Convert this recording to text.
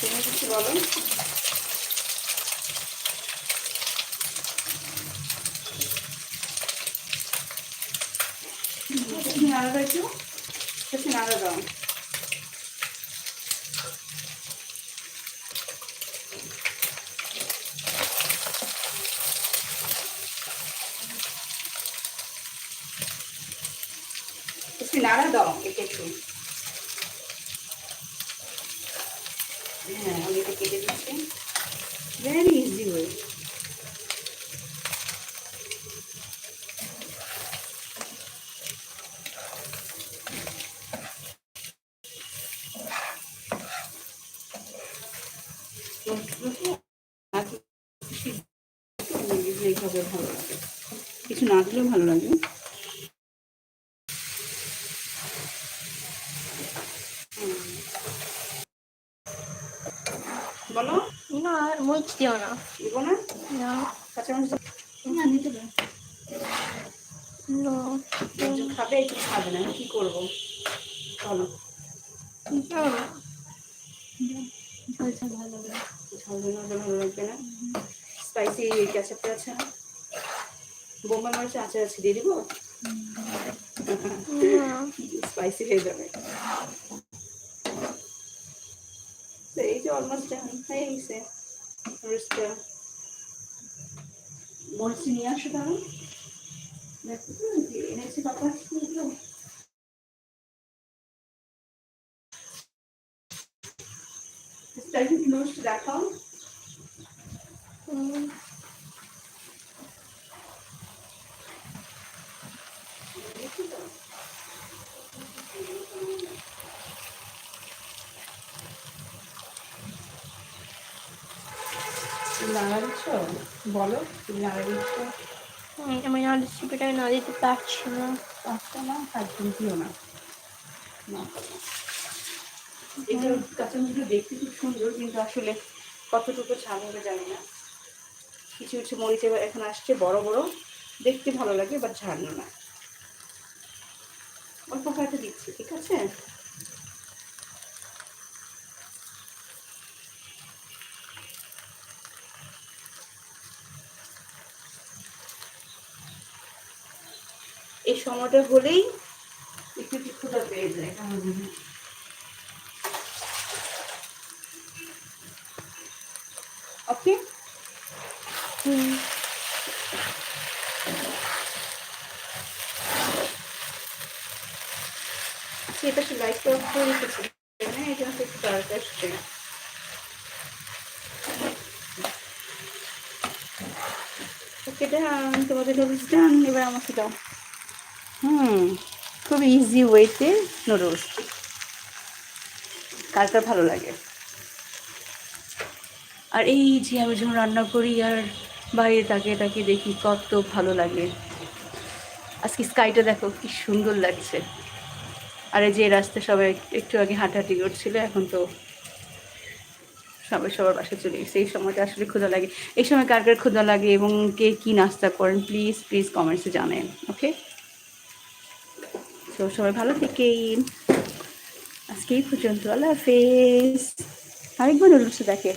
তুমি কিছু বলো একটু নাড়া দাও একটু একটু নাড়া দাও একটু নাড়া দাও একে একটু। হ্যাঁ কেটে দিচ্ছি। ভেরি ইজি ওয়ে কিছু না দিলেও ভালো লাগে। বলো। না আর মরিচ দিও না। দিব না? না। কাঁচামরিচ না দিতে না খাবে একটু খাবে না? কি করব? ঝাল ভালো লাগবে না? স্পাইসি ক্যাচাপটা আছে না? বোম্বাই মরিচ আচার আছে দিয়ে দিব? না। স্পাইসি হয়ে যাবে। তো এই যে অলমোস্ট হয়ে গেছে মরিচটা মরিচ নিয়ে আসো তাহলে এনেছি বাবা এগুলো। that ক্লোজ দেখাও নাড়া দিচ্ছ বলো তুমি নাড়া দিচ্ছ হুম, আমি না রেসিপিটা না দিতে পারছি না। পাঁচটা না? একদম দিও না। না। এটা কাঁচামরিচগুলো দেখতে খুব সুন্দর কিন্তু আসলে কতটুকু ঝাল হবে জানি না। কিছু কিছু মরিচ এবার এখন আসছে বড় বড়। দেখতে ভালো লাগে বাট ঝাল না। অল্প কয়েকটা দিচ্ছি ঠিক আছে? এই সময়টা হলেই একটু একটু ক্ষুধা পেয়ে যায় ওকে? হুম, আচ্ছা এটা একটু অফ করে রেখেছি এটা হচ্ছে একটু ডার্ক আসছে। ওকে ডান তোমাদের নুডলস ডান এবার আমাকে দাও। হুম, খুব ইজি ওয়েতে নুডলস কার ভালো লাগে। আর এই যে আমি যখন রান্না করি আর বাইরে তাকিয়ে তাকিয়ে দেখি কত ভালো লাগে। আজকে স্কাইটা দেখো কি সুন্দর লাগছে। আর এই যে রাস্তায় সবাই একটু আগে হাঁটাহাঁটি করছিল, এখন তো সবাই সবার বাসায় চলে গেছে। এই সময়টা আসলে ক্ষুধা লাগে। এই সময় কার কার ক্ষুধা লাগে এবং কে কী নাস্তা করেন প্লিজ প্লিজ কমেন্টসে জানেন ওকে তো সবাই ভালো থেকেই আজকেই পর্যন্ত আল্লাহ হাফেজ। আরেকবার নুডলস দেখে